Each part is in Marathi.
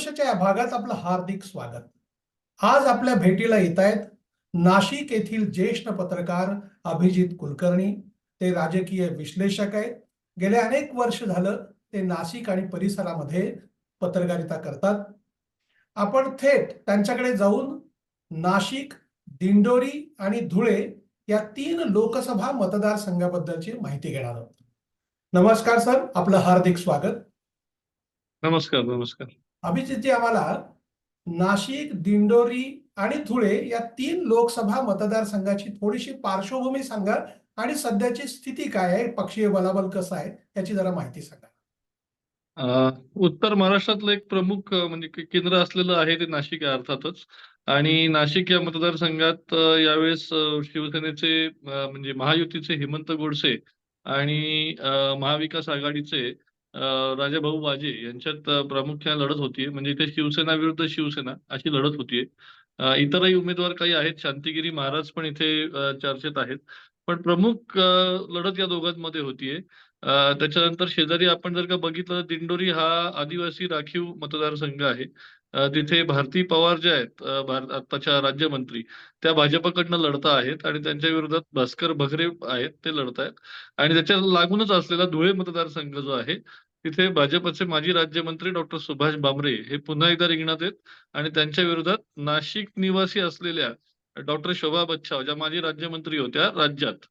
आयुष्याच्या या भागात आपलं हार्दिक स्वागत. आज आपल्या भेटीला येत आहेत नाशिक येथील ज्येष्ठ पत्रकार अभिजित कुलकर्णी. ते राजकीय विश्लेषक आहेत. गेले अनेक वर्ष झालं ते नाशिक आणि परिसरामध्ये पत्रकारिता करतात. आपण थेट त्यांच्याकडे जाऊन नाशिक दिंडोरी आणि धुळे या तीन लोकसभा मतदारसंघाबद्दलची माहिती घेणार आहोत. नमस्कार सर आपलं हार्दिक स्वागत. नमस्कार नमस्कार. अभिजितजी आम्हाला नाशिक दिंडोरी आणि धुळे या तीन लोकसभा मतदारसंघाची थोडीशी पार्श्वभूमी सांगा आणि सध्याची स्थिती काय आहे? पक्षीय बलाबल कसं आहे? याची जरा माहिती सांगा. उत्तर महाराष्ट्रातलं एक प्रमुख म्हणजे केंद्र असलेलं आहे ते नाशिक आहे अर्थातच. आणि नाशिक या मतदारसंघात यावेळेस शिवसेनेचे म्हणजे महायुतीचे हेमंत गोडसे आणि महाविकास आघाडीचे राजाभाऊ बाजे यांच्यात प्रामुख्याने लढत होतीये. म्हणजे इथे शिवसेना विरुद्ध शिवसेना अशी लढत होतीये. इतरही उमेदवार काही आहेत. शांतिगिरी महाराज पण इथे चर्चेत आहेत. पण प्रमुख लढत या दोघांमध्ये होतीये. त्याच्यानंतर शेजारी आपण जर का बघितलं दिंडोरी हा आदिवासी राखीव मतदारसंघ आहे. तिथे भारती पवार जे आहेत अ, आत्ताच्या राज्यमंत्री त्या भाजपकडनं लढता आहेत आणि त्यांच्या विरोधात भास्कर भगरे आहेत ते लढत आहेत. आणि त्याच्या लागूनच असलेला धुळे मतदारसंघ जो आहे तिथे भाजपचे माजी राज्यमंत्री डॉक्टर सुभाष भामरे हे पुन्हा एकदा रिंगणात आहेत आणि त्यांच्या विरोधात नाशिक निवासी असलेल्या डॉक्टर शोभा बच्छाव ज्या माजी राज्यमंत्री होत्या राज्यात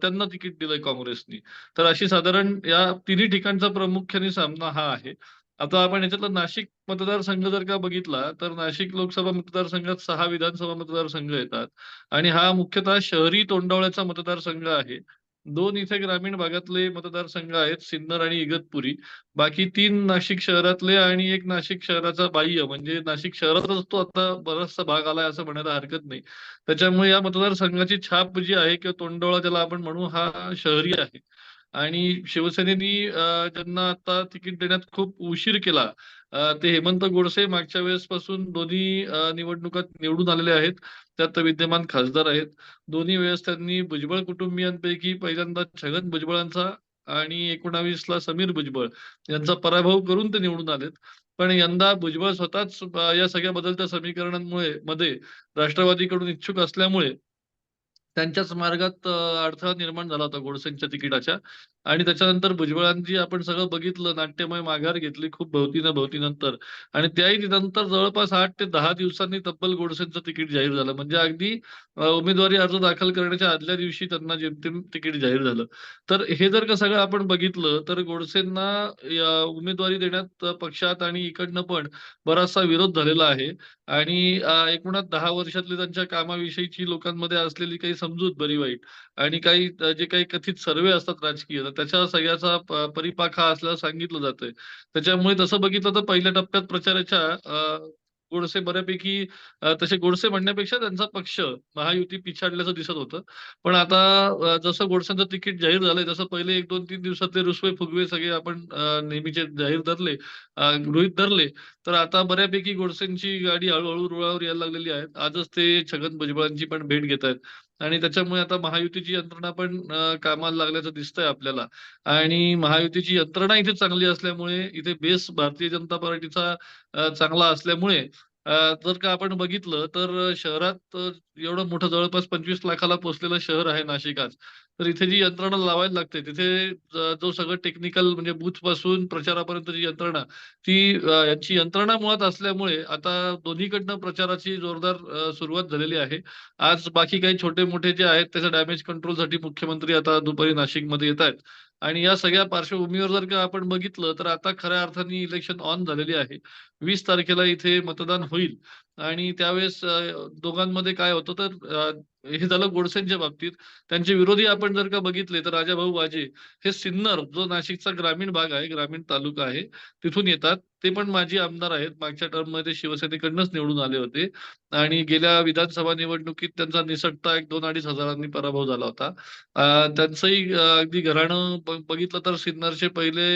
त्यांना तिकीट दिलंय काँग्रेसनी. तर अशी साधारण या तिन्ही ठिकाणचा प्रामुख्याने सामना हा आहे. आता आपण याच्यातला नाशिक मतदारसंघ जर का बघितला तर नाशिक लोकसभा मतदारसंघात सहा विधानसभा मतदारसंघ येतात. आणि हा मुख्यतः शहरी तोंडावळ्याचा मतदारसंघ आहे. दोन इथे ग्रामीण भागातले मतदारसंघ आहेत सिन्नर आणि इगतपुरी. बाकी तीन नाशिक शहरातले आणि एक नाशिक शहराचा बाह्य म्हणजे नाशिक शहरातच तो आता बराचसा भाग आलाय असं म्हणायला हरकत नाही. त्याच्यामुळे या मतदारसंघाची छाप जी आहे किंवा तोंडोळा ज्याला आपण म्हणू हा शहरी आहे. आणि शिवसेनेनी ज्यांना त्यांना आता तिकीट देण्यात खूप उशीर केला ते हेमंत गोडसे मागच्या वेळेस पासून दोन्ही निवडणुकात निवडून आलेले आहेत. त्यात विद्यमान खासदार आहेत. दोन्ही वेळेस त्यांनी भुजबळ कुटुंबियांपैकी पहिल्यांदा छगन भुजबळांचा आणि एकोणावीसला समीर भुजबळ यांचा पराभव करून ते निवडून आलेत. पण यंदा भुजबळ स्वतःच या सगळ्या बदलत्या समीकरणांमुळे मध्ये राष्ट्रवादीकडून इच्छुक असल्यामुळे त्यांच्याच मार्गात अडथळा निर्माण झाला होता गोडसेंच्या तिकिटाच्या. आणि त्याच्यानंतर भुजबळांची आपण सगळं बघितलं नाट्यमय माघार घेतली खूप भवतीनं भवतीनंतर. आणि त्याही नंतर जवळपास आठ ते दहा दिवसांनी तब्बल गोडसेंचं तिकीट जाहीर झालं. म्हणजे अगदी उमेदवारी अर्ज दाखल करण्याच्या आदल्या दिवशी त्यांना जेमतेम तिकीट जाहीर झालं. तर हे जर का सगळं आपण बघितलं तर गोडसेंना या उमेदवारी देण्यात पक्षात आणि इकडनं पण बराचसा विरोध झालेला आहे. आणि एकूणात दहा वर्षातली त्यांच्या कामाविषयीची लोकांमध्ये असलेली काही समजूत बरी वाईट आणि काही जे काही कथित सर्वे असतात राजकीय त्याच्या सगळ्याचा परिपाक हा असल्याचं सांगितलं जातंय. त्याच्यामुळे तसं बघितलं तर पहिल्या टप्प्यात प्रचाराच्या गोडसे बऱ्यापैकी तसे गोडसे म्हणण्यापेक्षा त्यांचा पक्ष महायुती पिछाडल्याचं दिसत होतं. पण आता जसं गोडसेंचं तिकीट जाहीर झालंय तसं पहिले एक दोन तीन दिवसातले रुसवे फुगवे सगळे आपण नेहमीचे जाहीर धरले गृहित गृहीत धरले. तर आता बऱ्यापैकी गोडसेंची गाडी हळूहळू रुळावर यायला लागलेली आहे आजच ते छगन भुजबळांची पण भेट घेत आहेत. आणि त्याच्यामुळे आता महायुतीची यंत्रणा पण कामाला लागल्याचं दिसतंय आपल्याला. आणि महायुतीची यंत्रणा इथे चांगली असल्यामुळे इथे बेस भारतीय जनता पार्टीचा चांगला असल्यामुळे जर का आपण बघितलं तर शहरात एवढं मोठं जवळपास पंचवीस लाखाला पोहोचलेलं शहर आहे नाशिक आज. तर इथे जी यंत्रणा लावायला लागते तिथे जो सगळं टेक्निकल म्हणजे बूथपासून प्रचारापर्यंत जी यंत्रणा ती यांची यंत्रणा मुळात असल्यामुळे आता दोन्हीकडनं प्रचाराची जोरदार सुरुवात झालेली आहे. आज बाकी काही छोटे मोठे जे आहेत त्याच्या डॅमेज कंट्रोलसाठी मुख्यमंत्री आता दुपारी नाशिकमध्ये येत आहेत. आणि या सगळ्या पार्श्वभूमीवर जर का आपण बघितलं तर आता खऱ्या अर्थाने इलेक्शन ऑन झालेली आहे. वीस तारखेला इथे मतदान होईल. आणि त्यावेळेस दोघांमध्ये काय होतं तर हे झालं गोडसेंच्या बाबतीत. त्यांचे विरोधी आपण जर का बघितले तर राजाभाऊ वाजे हे सिन्नर जो नाशिकचा ग्रामीण भाग आहे ग्रामीण तालुका आहे तिथून येतात. ते पण माजी आमदार आहेत. मागच्या टर्ममध्ये शिवसेनेकडनंच निवडून आले होते. आणि गेल्या विधानसभा निवडणुकीत त्यांचा निसटता एक दोन अडीच हजारांनी पराभव झाला होता. त्यांचंही अगदी घराणं बघितलं तर सिन्नरचे पहिले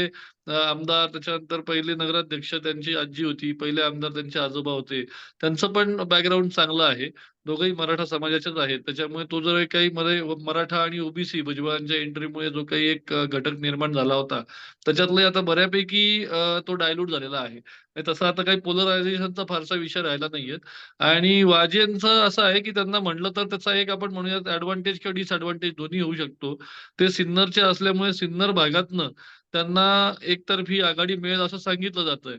आमदार, त्याच्यानंतर पहिले नगराध्यक्ष त्यांची आजी होती, पहिले आमदार त्यांचे आजोबा होते. त्यांचं पण बॅकग्राऊंड चांगलं आहे. दोघंही मराठा समाजाचेच आहेत. त्याच्यामुळे तो जर काही मध्ये मराठा आणि ओबीसी भुजबळांच्या एंट्रीमुळे जो काही एक घटक निर्माण झाला होता, त्याच्यातले आता बऱ्यापैकी तो डायल्यूट झालेला आहे. तसं आता काही पोलरायझेशनचा फारसा विषय राहिला नाहीये आणि वाजेंचं असं आहे, की त्यांना म्हटलं तर त्याचा एक आपण म्हणूयात ऍडव्हान्टेज किंवा डिसएडव्हान्टेज दोन्ही होऊ शकतो. ते सिन्नरचे असल्यामुळे सिन्नर भागातनं त्यांना एकतर्फी आघाडी मिळेल असं सांगितलं जातंय.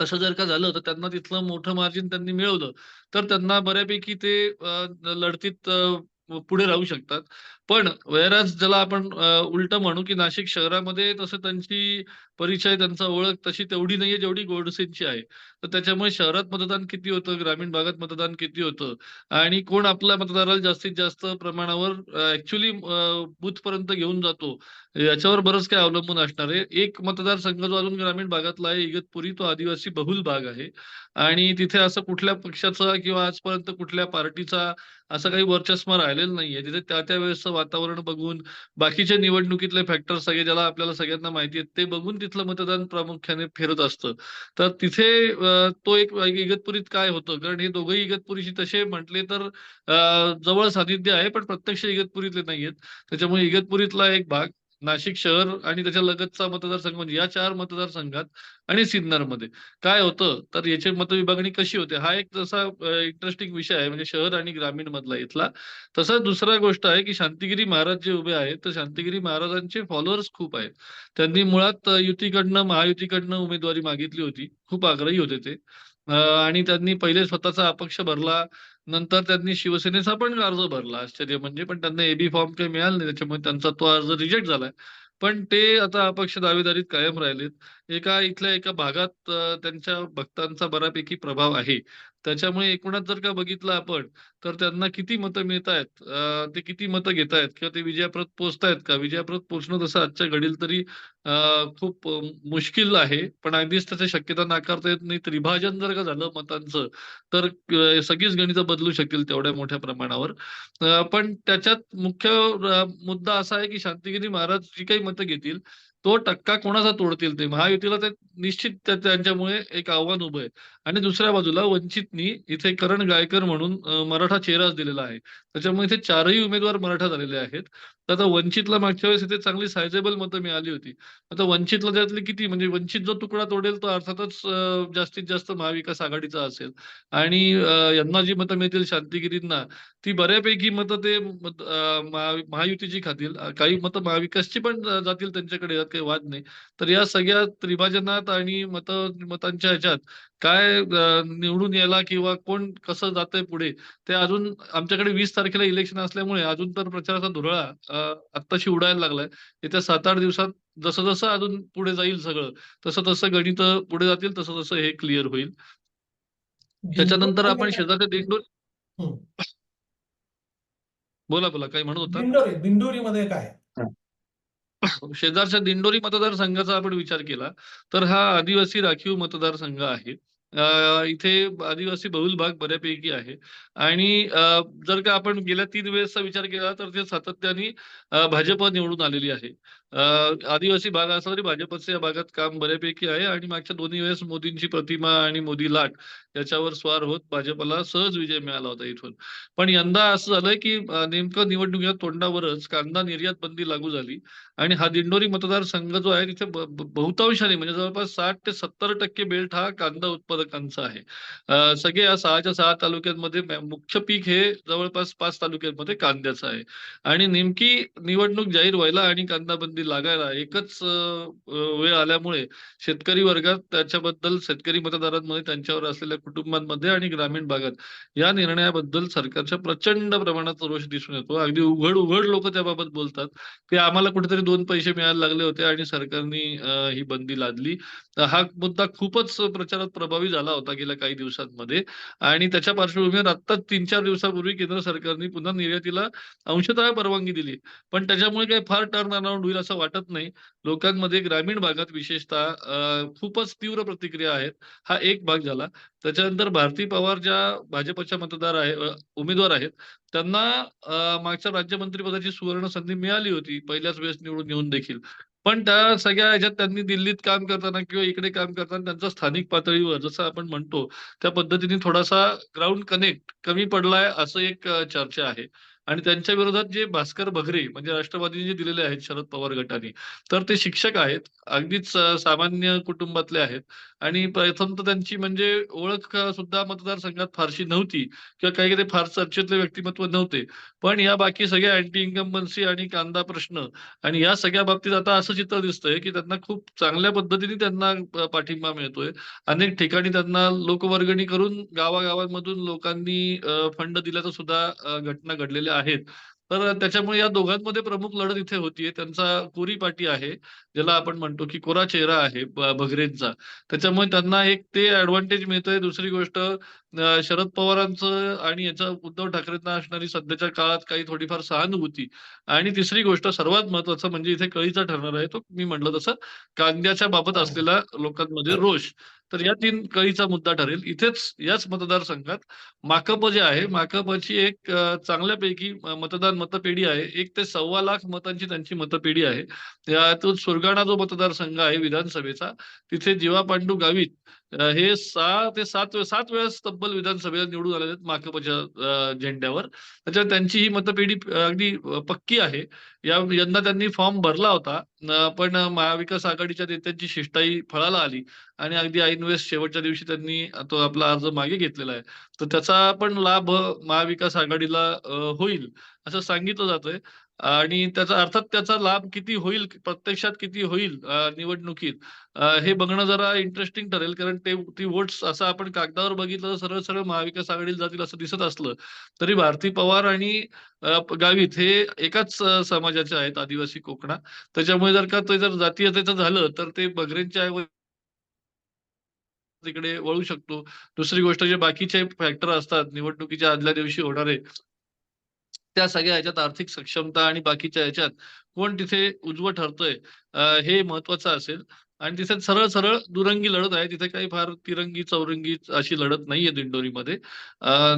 तसं जर का झालं तर त्यांना तिथलं मोठं मार्जिन त्यांनी मिळवलं, तर त्यांना बऱ्यापैकी ते लढतीत पुढे राहू शकतात. पण व्हेअरएज ज्याला आपण उलट म्हणू, की नाशिक शहरामध्ये तसं त्यांची परिचय, त्यांचा ओळख तशी तेवढी नाहीये जेवढी गोडसेंची आहे. तर त्याच्यामुळे शहरात मतदान किती होतं, ग्रामीण भागात मतदान किती होतं आणि कोण आपल्या मतदाराला जास्तीत जास्त प्रमाणावर ऍक्च्युली बूथ बूथपर्यंत घेऊन जातो, याच्यावर बरंच काही अवलंबून असणार आहे. एक मतदारसंघ जो अजून ग्रामीण भागातला आहे इगतपुरी, तो आदिवासी बहुल भाग आहे आणि तिथे असं कुठल्या पक्षाचा किंवा आजपर्यंत कुठल्या पार्टीचा असं काही वर्चस्व राहिलेलं नाहीये. तिथे त्या-त्या वेळेसचं वातावरण बघून, बाकीचे निवडणुकीतले फॅक्टर सगळे ज्याला आपल्याला सगळ्यांना माहिती आहेत, ते बघून तिथलं मतदान प्रामुख्याने फिरत असतं. तर तिथे तो एक इगतपुरीत काय होतं, कारण हे दोघंही इगतपुरीशी तसे म्हटले तर जवळ सानिध्य आहे, पण प्रत्यक्ष इगतपुरीतले नाहीयेत. त्याच्यामुळे इगतपुरीतला एक भाग, नाशिक शहर आणि त्याच्या लगतचा मतदारसंघ म्हणजे या चार मतदारसंघात आणि सिन्नरमध्ये काय होतं, तर याची मतविभागणी कशी होते, हा एक तसा इंटरेस्टिंग विषय आहे म्हणजे शहर आणि ग्रामीण मधला इथला. तसंच दुसरा गोष्ट आहे, की शांतिगिरी महाराज जे उभे आहेत, तर शांतिगिरी महाराजांचे फॉलोअर्स खूप आहेत. त्यांनी मुळात युतीकडनं, महायुतीकडनं उमेदवारी मागितली होती. खूप आग्रही होते ते आणि त्यांनी पहिले स्वतःचा अपक्ष भरला. नंतर त्यांनी शिवसेनेचा पण अर्ज भरला. आश्चर्य म्हणजे, पण त्यांना एबी फॉर्म काही मिळाला नाही. त्याच्यामुळे त्यांचा तो अर्ज रिजेक्ट झालाय. पण ते आता अपक्ष दावेदारीत कायम राहिलेत. एका इथल्या एका भागात त्यांच्या भक्तांचा बऱ्यापैकी प्रभाव आहे. त्याच्यामुळे एकूणच जर का बघितलं आपण, तर त्यांना किती मतं मिळतायत, आहेत ते किती मतं घेतायत किंवा ते विजयाप्रत पोहोचतायत का? विजयाप्रत पोहोचणं तसं आजच्या घडील तरी खूप मुश्किल आहे. पण अगदीच त्याची शक्यता नाकारता येत नाही. त्रिभाजन जर का झालं मतांचं, तर सगळीच गणितं बदलू शकतील तेवढ्या मोठ्या प्रमाणावर. पण त्याच्यात मुख्य मुद्दा असा आहे, की शांतिगिरी महाराज जी काही मतं घेतील, तो टक्का कोणाचा तोडतील ते. महायुतीला ते निश्चित त्यांच्यामुळे एक आव्हान उभं आहे आणि दुसऱ्या बाजूला वंचितनी इथे करण गायकर म्हणून मराठा चेहराच दिलेला आहे. त्याच्यामुळे इथे चारही उमेदवार मराठा झालेले आहेत. तर आता वंचितला मागच्या वेळेस इथे चांगली सायझेबल मतं मिळाली होती. आता वंचितला त्यातली किती म्हणजे वंचित जो तुकडा तोडेल तो अर्थातच जास्तीत जास्त महाविकास आघाडीचा असेल आणि यांना जी मतं मिळतील शांतिगिरींना, ती बऱ्यापैकी मतं ते महायुतीची खातील. काही मतं महाविकासची पण जातील त्यांच्याकडे, यात काही वाद नाही. तर या सगळ्या त्रिभाजनात आणि मतं मतांच्या ह्याच्यात काय निवडून यायला किंवा कोण कसं जातंय पुढे, ते अजून आमच्याकडे 20 तारखेला इलेक्शन असल्यामुळे अजून तर प्रचाराचा धुरळा आत्ताशी उडायला लागलाय. येत्या 7-8 दिवसात जसं-जसं अजून पुढे जाईल सगळं, तसं-तसं गणितं पुढे जातील, तसं-तसं हे क्लिअर होईल. त्याच्यानंतर आपण काय? शेजारच्या दिंडोरी. बोला, बोला. काही म्हणत होतात? दिंडोरी, दिंडोरीमध्ये काय? शेजारच्या दिंडोरी मतदारसंघाचा आपण विचार केला, तर हा आदिवासी राखीव मतदारसंघ आहे. इथे आदिवासी बहुल भाग बऱ्यापैकी आहे आणि जर का आपण गेल्या तीन वेळेसचा विचार केला, तर ते सातत्याने भाजप निवडून आलेली आहे. आदिवासी भाग असला तरी भाजपचं या भागात काम बऱ्यापैकी आहे आणि मागच्या दोन्ही वेळेस मोदींची प्रतिमा आणि मोदी लाट याच्यावर स्वार होत भाजपला सहज विजय मिळाला होता इथून. पण यंदा असं झालंय, की नेमकं निवडणुकीच्या तोंडावरच कांदा निर्यात बंदी लागू झाली आणि हा दिंडोरी मतदारसंघ जो आहे तिथे बहुतांशाने म्हणजे जवळपास 60% बेल्ट हा कांदा उत्पादक उत्पादकांचा आहे. सगळे या 6च्या 6 तालुक्यांमध्ये मुख्य पीक हे जवळपास पाच तालुक्यांमध्ये कांद्याचं आहे आणि नेमकी निवडणूक जाहीर व्हायला आणि कांदा बंदी लागायला एकच वेळ आल्यामुळे शेतकरी वर्गात त्याच्याबद्दल शेतकरी मतदारांमध्ये त्यांच्यावर असलेल्या कुटुंबांमध्ये आणि ग्रामीण भागात या निर्णयाबद्दल सरकारच्या प्रचंड प्रमाणात रोष दिसून येतो. अगदी उघड-उघड लोक त्याबाबत बोलतात, की आम्हाला कुठेतरी दोन पैसे मिळायला लागले होते आणि सरकारने ही बंदी लादली. तर हा मुद्दा खूपच प्रचारात प्रभावी झाला होता गेल्या काही दिवसांमध्ये आणि त्याच्या पार्श्वभूमीवर आत्ताच 3-4 दिवसापूर्वी केंद्र सरकारने पुन्हा निर्यातीला अंशतः परवानगी दिली. पण त्याच्यामुळे काही फार टर्न अराउंड होईल असं वाटत नाही. लोकांमध्ये ग्रामीण भागात विशेषतः खूपच तीव्र प्रतिक्रिया आहेत. हा एक भाग झाला. त्याच्यानंतर भारती पवार ज्या भाजपच्या मतदार आहे उमेदवार आहेत, त्यांना मागच्या राज्यमंत्रीपदाची सुवर्ण संधी मिळाली होती पहिल्याच वेळेस निवडून येऊन देखील. पण त्या सगळ्या ह्याच्यात त्यांनी दिल्लीत काम करताना किंवा इकडे काम करताना त्यांचा स्थानिक पातळीवर जसं आपण म्हणतो त्या पद्धतीने थोडासा ग्राउंड कनेक्ट कमी पडलाय असं एक चर्चा आहे. आणि त्यांच्या विरोधात जे भास्कर भगरे म्हणजे राष्ट्रवादीने जे दिलेले आहेत शरद पवार गटाने तर ते शिक्षक आहेत. अगदीच सामान्य कुटुंबातले आहेत. आणि प्रथम तर त्यांची म्हणजे ओळख सुद्धा मतदारसंघात फारशी नव्हती किंवा काही काही फार चर्चेतले व्यक्तिमत्व नव्हते. पण या बाकी सगळ्या अँटी इन्कम्बन्सी आणि कांदा प्रश्न आणि या सगळ्या बाबतीत आता असं चित्र दिसतंय की त्यांना खूप चांगल्या पद्धतीने त्यांना पाठिंबा मिळतोय. अनेक ठिकाणी त्यांना लोकवर्गणी करून गावागावांमधून लोकांनी फंड दिल्याचं सुद्धा घटना घडलेल्या आहेत. तर त्याच्यामुळे या दोघांमध्ये प्रमुख लढत इथे होतीये. त्यांचा कोरी पाटी आहे ज्याला आपण म्हणतो की कोरा चेहरा आहे भगरेंचा त्याच्यामुळे त्यांना एक ते ऍडव्हान्टेज मिळतंय. दुसरी गोष्ट शरद पवारांचं आणि याच्या उद्धव ठाकरेंना असणारी सध्याच्या काळात काही थोडीफार सहानुभूती. आणि तिसरी गोष्ट सर्वात महत्वाचं म्हणजे इथे कळीचा ठरणार आहे तो मी म्हटलं तसं कांद्याच्या बाबत असलेला लोकांमध्ये रोष. तर या तीन कळीचा मुद्दा ठरेल. इथेच याच मतदारसंघात माकप जे आहे माकपची एक चांगल्यापैकी मतदान मतपेढी आहे. एक ते सव्वा लाख मतांची त्यांची मतपेढी आहे. त्यातून सुरगाणा जो मतदारसंघ आहे विधानसभेचा तिथे जीवा पांडू गावित हे सहा ते सात सात वेळेस तब्बल विधानसभेला निवडून आलेले आहेत माकपच्या झेंड्यावर. त्याच्यात त्यांची ही मतपेढी अगदी पक्की आहे. या यंदा त्यांनी फॉर्म भरला होता पण महाविकास आघाडीच्या नेत्यांची शिष्टाई फळाला आली आणि अगदी ऐनवेळेस शेवटच्या दिवशी त्यांनी तो आपला अर्ज मागे घेतलेला आहे. तर त्याचा पण लाभ महाविकास आघाडीला होईल असं सांगितलं जातंय. आणि त्याचा अर्थात त्याचा लाभ किती होईल प्रत्यक्षात किती होईल निवडणुकीत हे बघणं जरा इंटरेस्टिंग ठरेल. कारण ते ती वोट्स असं आपण कागदावर बघितलं तर सरळ सरळ महाविकास आघाडीला जातील असं दिसत असलं तरी भारती पवार आणि गावित हे एकाच समाजाचे आहेत आदिवासी कोकणा. त्याच्यामुळे जर का ते जर जातीयतेचं झालं तर ते बगरेंच्या ऐवजी तिकडे वळू शकतो. दुसरी गोष्ट जे बाकीचे फॅक्टर असतात निवडणुकीच्या आदल्या दिवशी होणारे त्या सगळ्या ह्याच्यात आर्थिक सक्षमता आणि बाकीच्या ह्याच्यात कोण तिथे उजवं ठरतंय हे महत्वाचं असेल. आणि तिथे सरळ सरळ दुरंगी लढत आहे. तिथे काही फार तिरंगी चौरंगी अशी लढत नाहीये दिंडोरीमध्ये.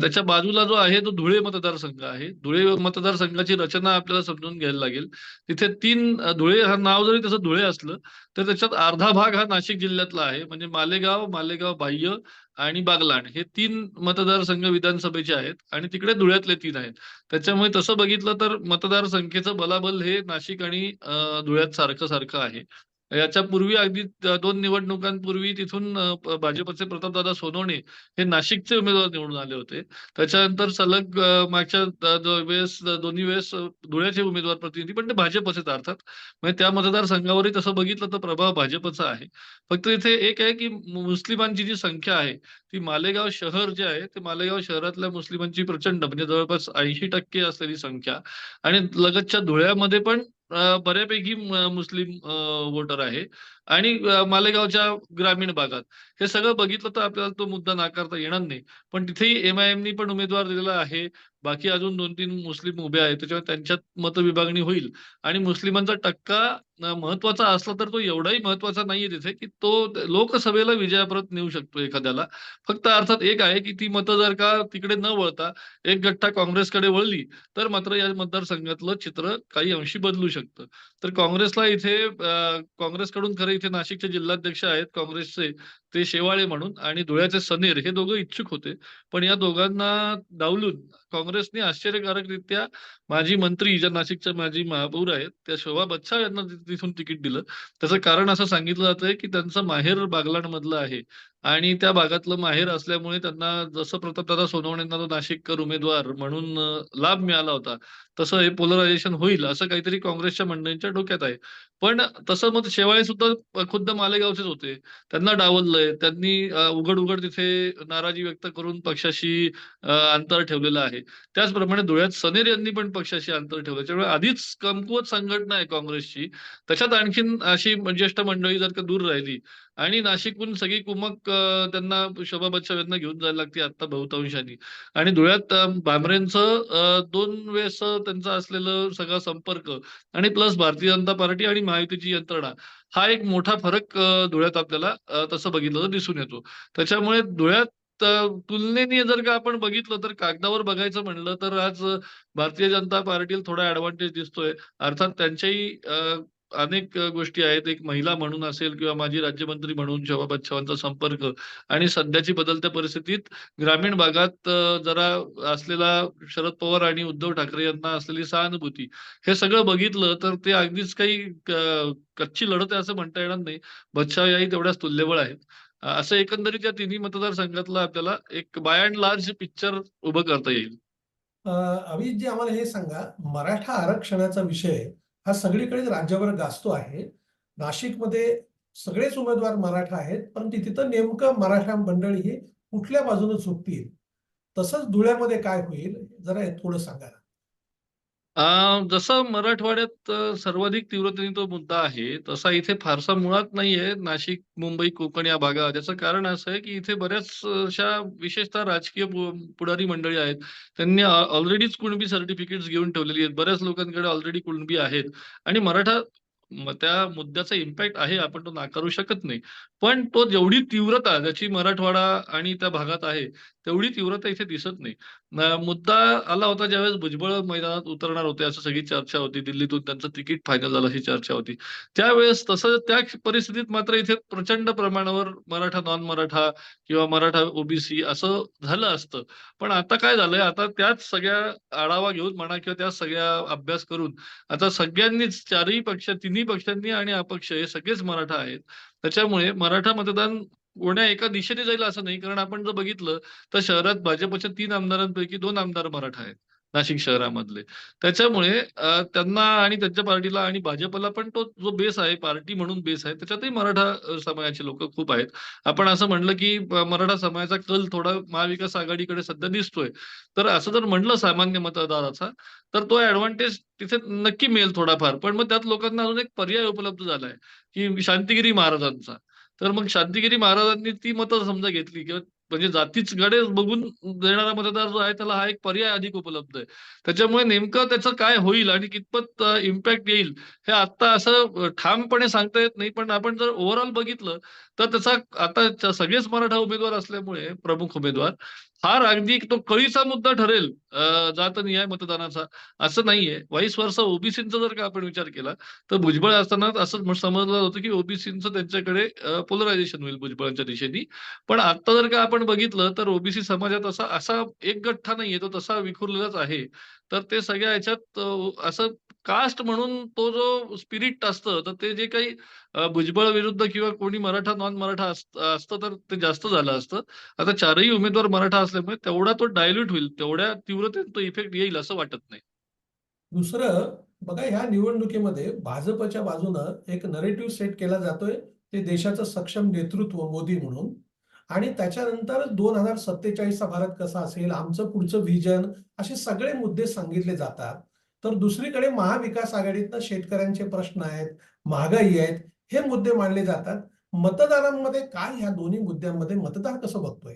त्याच्या बाजूला जो आहे तो धुळे मतदारसंघ आहे. धुळे मतदारसंघाची रचना आपल्याला समजून घ्यायला लागेल. तिथे तीन धुळे हा नाव जरी तसं धुळे असलं तर त्याच्यात अर्धा भाग हा नाशिक जिल्ह्यातला आहे. म्हणजे मालेगाव मालेगाव बाह्य आणि बागलाण हे तीन मतदारसंघ विधानसभेचे आहेत आणि तिकडे धुळ्यातले तीन आहेत. त्याच्यामुळे तसं बघितलं तर मतदारसंख्येचं बलाबल हे नाशिक आणि धुळ्यात सारखं सारखं आहे. याच्या पूर्वी अगदी दोन निवडणुकांपूर्वी तिथून भाजपचे प्रतापदादा सोनवणे हे नाशिकचे उमेदवार निवडून आले होते. त्याच्यानंतर सलग मागच्या वेळेस दोन्ही वेळेस धुळ्याचे उमेदवार प्रतिनिधी पण ते भाजपचेच अर्थात. म्हणजे त्या मतदारसंघावरही तसं बघितलं तर प्रभाव भाजपचा आहे. फक्त इथे एक आहे की मुस्लिमांची जी संख्या आहे ती मालेगाव शहर जे आहे ते मालेगाव शहरातल्या मुस्लिमांची प्रचंड म्हणजे जवळपास ऐंशी टक्के असलेली संख्या. आणि लगतच्या धुळ्यामध्ये पण बऱ्यापैकी मुस्लिम वोटर आहे आणि मालेगावच्या ग्रामीण भागात. हे सगळं बघितलं तर आपल्याला तो मुद्दा नाकारता येणार नाही. पण तिथेही एमआयएमनी पण उमेदवार दिलेला आहे. बाकी अजून दोन तीन मुस्लिम उभे आहेत. त्याच्यामुळे त्यांच्यात मतविभागणी होईल. आणि मुस्लिमांचा टक्का महत्त्वाचा असला तर तो एवढाही महत्त्वाचा नाहीये तिथे की तो लोकसभेला विजयाप्रत नेऊ शकतो एखाद्याला. फक्त अर्थात एक आहे की ती मतं जर का तिकडे न वळता एक गठ्ठा काँग्रेसकडे वळली तर मात्र या मतदारसंघातलं चित्र काही अंशी बदलू शकतं. तर काँग्रेसला इथे काँग्रेसकडून खरे इथे नाशिकचे जिल्हाध्यक्ष आहेत काँग्रेसचे. ते शेवाळे म्हणून आणि धुळ्याचे सनेर हे दोघं इच्छुक होते. पण या दोघांना डावलून काँग्रेसने आश्चर्यकारकरित्या माजी मंत्री ज्या नाशिकच्या माजी महापौर आहेत त्या शोभा बच्छाव यांना तिथून तिकीट दिलं. त्याचं कारण असं सांगितलं जातंय की त्यांचं माहेर बागलाण मधलं आहे आणि त्या भागातलं माहेर असल्यामुळे त्यांना जसं प्रतापदादा सोनवणेंना तो नाशिककर उमेदवार म्हणून लाभ मिळाला होता तसं हे पोलरायझेशन होईल असं काहीतरी काँग्रेसच्या मंडळींच्या डोक्यात आहे. पण तसं मग शेवाळे सुद्धा खुद्द मालेगावचेच होते. त्यांना डावललं. डावललंय त्यांनी उघड उघड तिथे नाराजी व्यक्त करून पक्षाशी अंतर ठेवलेलं आहे. त्याचप्रमाणे धुळ्यात सनेर यांनी पण पक्षाशी अंतर ठेवलं. त्यामुळे आधीच कमकुवत संघटना आहे काँग्रेसची. त्याच्यात आणखीन अशी ज्येष्ठ मंडळी जर का दूर राहिली आणि नाशिकहून सगळी कुमक त्यांना शोभा बच्चाव घेऊन जायला लागते आता बहुतांशाने. आणि धुळ्यात भामरेंचं दोन वेळेस त्यांचा असलेलं सगळा संपर्क आणि प्लस भारतीय जनता पार्टी आणि महायुतीची यंत्रणा हा एक मोठा फरक धुळ्यात आपल्याला तसं बघितलं तर दिसून येतो. त्याच्यामुळे धुळ्यात तुलनेने जर का आपण बघितलं तर कागदावर बघायचं म्हणलं तर आज भारतीय जनता पार्टीला थोडा ऍडव्हान्टेज दिसतोय. अर्थात त्यांच्याही अनेक गोष्टी आहेत. एक महिला म्हणून असेल किंवा माजी राज्यमंत्री म्हणून शोभा बच्छावांचा संपर्क आणि सध्याची बदलत्या परिस्थितीत ग्रामीण भागात जरा असलेला शरद पवार आणि उद्धव ठाकरे यांना असलेली सहानुभूती, हे सगळं बघितलं तर ते अगदीच काही कच्ची लढत आहे असं म्हणता येणार नाही. बच्छाव याही तेवढ्याच तुल्यबळ आहेत. असं एकंदरीत या तिन्ही मतदारसंघातला आपल्याला एक बाय अँड लार्ज पिक्चर उभं करता येईल. अ, आम्हाला हे सांगा, मराठा आरक्षणाचा विषय हा सगळीकडेच राज्यभर गाजतो आहे. नाशिकमध्ये सगळेच उमेदवार मराठा आहेत, परंतु तिथं नेमकं मराठा मंडळी ही कुठल्या बाजूनं झुकतील? तसंच धुळ्यामध्ये काय होईल? जरा थोडं सांगा जसं मराठवाड्यात सर्वाधिक तीव्रतेने तो मुद्दा आहे, तसा इथे फारसा मुळात नाहीये. नाशिक, मुंबई, कोकण या भागात. याचं कारण असं आहे, की इथे बऱ्याच अशा विशेषतः राजकीय पुढारी मंडळी आहेत. त्यांनी ऑलरेडीच कुणबी सर्टिफिकेट्स घेऊन ठेवलेली आहेत. बऱ्याच लोकांकडे ऑलरेडी कुणबी आहेत आणि मराठा त्या मुद्द्याचा इम्पॅक्ट आहे, आपण तो नाकारू शकत नाही. पण तो जेवढी तीव्रता ज्याची मराठवाडा आणि त्या भागात आहे, तेवढी तीव्रता इथे दिसत नाही. मुद्दा आला होता ज्यावेळेस भुजबळ मैदानात उतरणार होते, असं सगळी चर्चा होती. दिल्लीतून त्यांचं तिकीट फायनल झालं अशी चर्चा होती. त्यावेळेस तसं त्या परिस्थितीत मात्र इथे प्रचंड प्रमाणावर मराठा, नॉन मराठा किंवा मराठा ओबीसी असं झालं असतं. पण आता काय झालंय, आता त्याच सगळ्या आढावा घेऊन म्हणा किंवा त्या सगळ्या अभ्यास करून आता सगळ्यांनीच चारही पक्ष तिन्ही पक्षांनी आणि अपक्ष हे सगळेच मराठा आहेत. त्याच्यामुळे मराठा मतदान कोण्या एका दिशेने जाईल असं नाही. कारण आपण जर बघितलं तर शहरात भाजपच्या तीन आमदारांपैकी दोन आमदार मराठा आहेत, नाशिक शहरामधले. त्याच्यामुळे त्यांना आणि त्यांच्या पार्टीला आणि भाजपला पण तो जो बेस आहे, पार्टी म्हणून बेस आहे, त्याच्यातही मराठा समाजाचे लोक खूप आहेत. आपण असं म्हणलं की मराठा समाजाचा कल थोडा महाविकास आघाडीकडे सध्या दिसतोय. तर असं जर म्हणलं सामान्य मतदाराचा, तर तो ऍडव्हान्टेज तिथे नक्की मिळेल थोडाफार. पण मग त्यात लोकांना अजून एक पर्याय उपलब्ध झालाय, की शांतिगिरी महाराजांचा. तर मग शांतिगिरी महाराजांनी ती मतं समजा घेतली किंवा म्हणजे जातीच गडे बघून देणारा मतदार जो आहे, त्याला हा एक पर्याय अधिक उपलब्ध आहे. त्याच्यामुळे नेमकं त्याचं काय होईल आणि कितपत इम्पॅक्ट येईल, हे आता असं ठामपणे सांगता येत नाही. पण आपण जर ओव्हरऑल बघितलं, तर त्याचा आता सगळेच मराठा उमेदवार असल्यामुळे, प्रमुख उमेदवार, फार अगदी तो कळीचा मुद्दा ठरेल जात जातनिहाय मतदानाचा, असं नाहीये. वाईस वर्ष ओबीसींचा जर का आपण विचार केला, तर भुजबळ असताना असं समजलं होतं, की ओबीसींचं त्यांच्याकडे पोलरायझेशन होईल भुजबळांच्या दिशेने. पण आता जर का आपण बघितलं, तर ओबीसी समाजात असा असा एक गठ्ठा नाहीये, तो तसा विखुरलेलाच आहे. तर ते सगळ्या ह्याच्यात असं कास्ट म्हणून तो जो स्पिरिट असतं, तर ते जे काही भुजबळ विरुद्ध किंवा कोणी मराठा, नॉन मराठा असतं, तर ते जास्त झालं असतं. आता चारही उमेदवार मराठा असल्यामुळे तेवढा तो डायल्यूट होईल, तेवढ्या तीव्रतेने तो इफेक्ट येईल असं वाटत नाही. दुसरं बघा ह्या निवडणुकीमध्ये भाजपच्या बाजूनं एक नरेटिव्ह सेट केला जातोय, ते देशाचं सक्षम नेतृत्व मोदी म्हणून आणि त्याच्यानंतर दोन हजार सत्तेचाळीसचा भारत कसा असेल, आमचं पुढचं व्हिजन असे सगळे मुद्दे सांगितले जातात. तर दुसरीकडे महाविकास आघाडीतनं शेतकऱ्यांचे प्रश्न आहेत, महागाई आहेत, हे मुद्दे मांडले जातात. मतदारांमध्ये काय ह्या दोन्ही मुद्द्यांमध्ये मतदार कसं बघतोय?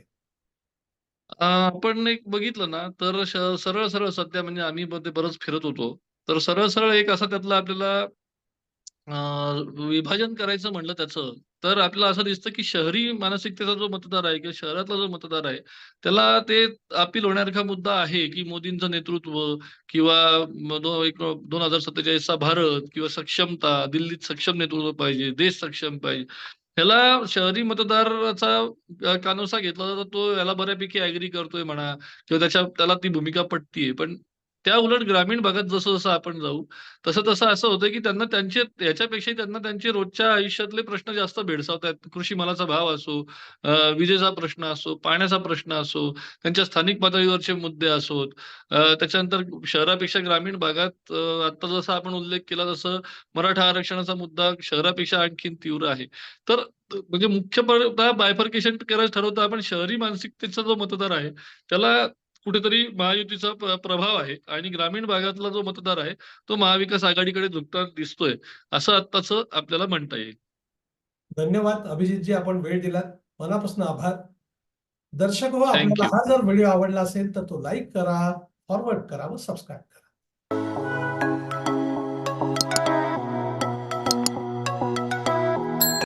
आपण एक बघितलं ना, तर सरळ-सरळ सध्या म्हणजे आम्ही मध्ये बरंच फिरत होतो. तर सरळ-सरळ एक असा त्यातला आपल्याला विभाजन करायचं म्हणलं त्याचं, तर आपल्याला असं दिसतं, की शहरी मानसिकतेचा जो मतदार आहे किंवा शहरातला जो मतदार आहे, त्याला ते अपील होण्यासारखा मुद्दा आहे, की मोदींचं नेतृत्व किंवा दोन दो एक 2047 चा भारत किंवा सक्षमता, दिल्लीत सक्षम नेतृत्व पाहिजे, देश सक्षम पाहिजे. ह्याला शहरी मतदाराचा कानोसा घेतला तर तो याला बऱ्यापैकी ॲग्री करतोय म्हणा किंवा त्याच्या त्याला ती भूमिका पटतीये. पण त्या उलट ग्रामीण भागात जसं-जसं आपण जाऊ, तसं-तसं असं होतं, की त्यांना त्यांचे याच्यापेक्षाही त्यांना त्यांचे रोजच्या आयुष्यातले प्रश्न जास्त भेडसावतात कृषी मालाचा भाव असो, विजेचा प्रश्न असो, पाण्याचा प्रश्न असो, त्यांच्या स्थानिक पातळीवरचे मुद्दे असोत. त्याच्यानंतर शहरापेक्षा ग्रामीण भागात आता जसा आपण उल्लेख केला तसं मराठा आरक्षणाचा मुद्दा शहरापेक्षा आणखीन तीव्र आहे. तर म्हणजे मुख्य बायफर्केशन करायचं ठरवतं आपण शहरी मानसिकतेचा जो मतदार आहे, त्याला कुठेतरी महायुतीचा प्रभाव आहे आणि ग्रामीण भागातला जो मतदार आहे, तो महाविकास आघाडीकडे झुकताना दिसतोय, असं आत्ताचं आपल्याला म्हणता येईल. धन्यवाद अभिजितजी आपण वेळ दिलात. मनापासून आभार. दर्शक हो, आपल्याला. हा जर व्हिडिओ आवडला असेल तर तो लाईक करा, फॉरवर्ड करा व सबस्क्राईब करा.